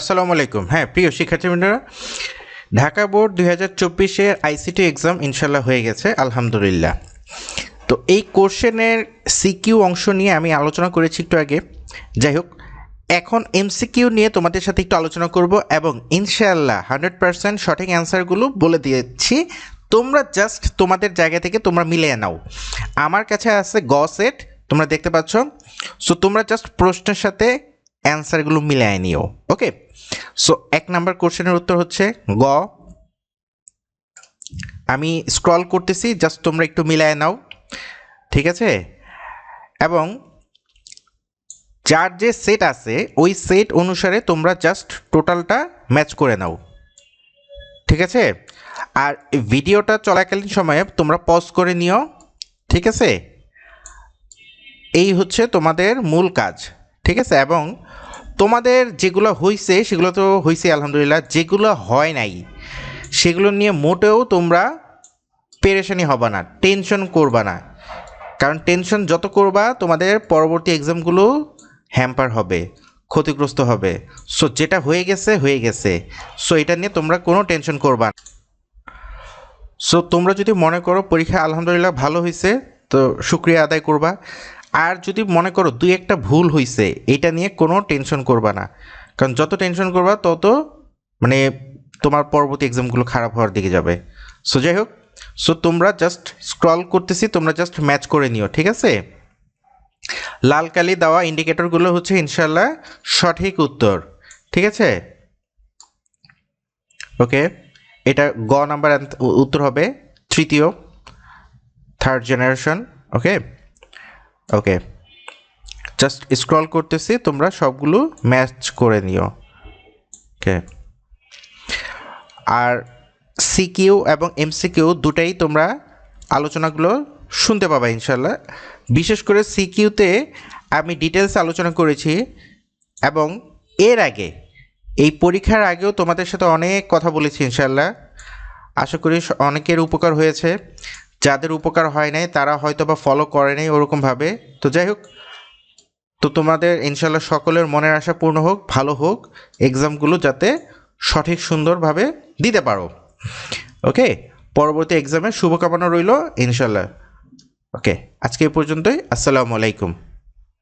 আসসালামু আলাইকুম। হ্যাঁ প্রিয় শিক্ষার্থীবৃন্দরা, ঢাকা বোর্ড দুই হাজার চব্বিশের আইসিটি এক্সাম ইনশাল্লাহ হয়ে গেছে, আলহামদুলিল্লাহ। তো এই কোশ্চেনের সিকিউ অংশ নিয়ে আমি আলোচনা করেছি একটু আগে। যাই হোক, এখন এমসিকিউ নিয়ে তোমাদের সাথে একটু আলোচনা করব এবং ইনশাআল্লাহ হান্ড্রেড পার্সেন্ট সঠিক অ্যান্সারগুলো বলে দিয়েছি। তোমরা জাস্ট তোমাদের জায়গা থেকে তোমরা মিলিয়ে নাও। আমার কাছে আছে গ সেট, তোমরা দেখতে পাচ্ছ। সো তোমরা জাস্ট প্রশ্নের সাথে অ্যান্সারগুলো মিলায় নিও। ওকে সো এক নাম্বার কোশ্চেনের উত্তর হচ্ছে গ। আমি স্ক্রল করতেছি জাস্ট তোমরা একটু মিলায় নাও। ঠিক আছে? এবং যার যে সেট আছে, ওই সেট অনুসারে তোমরা জাস্ট টোটালটা ম্যাচ করে নাও। ঠিক আছে? আর ভিডিওটা চলাকালীন সময়ে তোমরা পজ করে নিও। ঠিক আছে? এই হচ্ছে তোমাদের মূল কাজ। ঠিক আছে? এবং তোমাদের যেগুলো হয়েছে সেগুলো তো হয়েছে আলহামদুলিল্লাহ, যেগুলো হয় নাই, সেগুলো নিয়ে মোটেও তোমরা পেরেশানি হবে না, টেনশন করবা না। কারণ টেনশন যত করবা, তোমাদের পরবর্তী এক্সামগুলো হ্যাম্পার হবে, ক্ষতিগ্রস্ত হবে। সো যেটা হয়ে গেছে হয়ে গেছে। সো এটা নিয়ে তোমরা কোনো টেনশন করবা না। সো তোমরা যদি মনে করো পরীক্ষা আলহামদুলিল্লাহ ভালো হয়েছে তো শুক্রিয়া আদায় করবা। আর যদি মনে করো দুই একটা ভুল হয়েছে এটা নিয়ে কোনো টেনশন করবা না। কারণ যত টেনশন করবা, তত মানে তোমার পরবর্তী এক্সামগুলো খারাপ হওয়ার দিকে যাবে। সো যাই হোক সো তোমরা জাস্ট স্ক্রল করতেছি, তোমরা জাস্ট ম্যাচ করে নিও, ঠিক আছে? লাল কালি দেওয়া ইন্ডিকেটরগুলো হচ্ছে ইনশাল্লাহ সঠিক উত্তর, ঠিক আছে? ওকে এটা গ নাম্বার উত্তর হবে, তৃতীয় third generation okay okay just scroll করতেছি, তোমরা সবগুলো ম্যাচ করে নিও। ওকে আর সিকিউ এবং এমসিকিউ দুটাই তোমরা আলোচনাগুলো শুনতে পাবা ইনশাল্লাহ বিশেষ করে সিকিউতে আমি ডিটেলস আলোচনা করেছি এবং এর আগে, এই পরীক্ষার আগেও তোমাদের সাথে অনেক কথা বলেছি ইনশাল্লাহ আশা করি অনেকের উপকার হয়েছে। যাদের উপকার হয় নাই, তারা হয়তো বা ফলো করে নাই ওরকমভাবে। তো যাই হোক, তো তোমাদের ইনশাল্লাহ সকলের মনের আশা পূর্ণ হোক, ভালো হোক এক্সামগুলো যাতে সঠিক সুন্দরভাবে দিতে পারো। ওকে পরবর্তী এক্সামে শুভকামনা রইল ইনশাল্লাহ ওকে আজকে এই পর্যন্তই, আসসালামু আলাইকুম।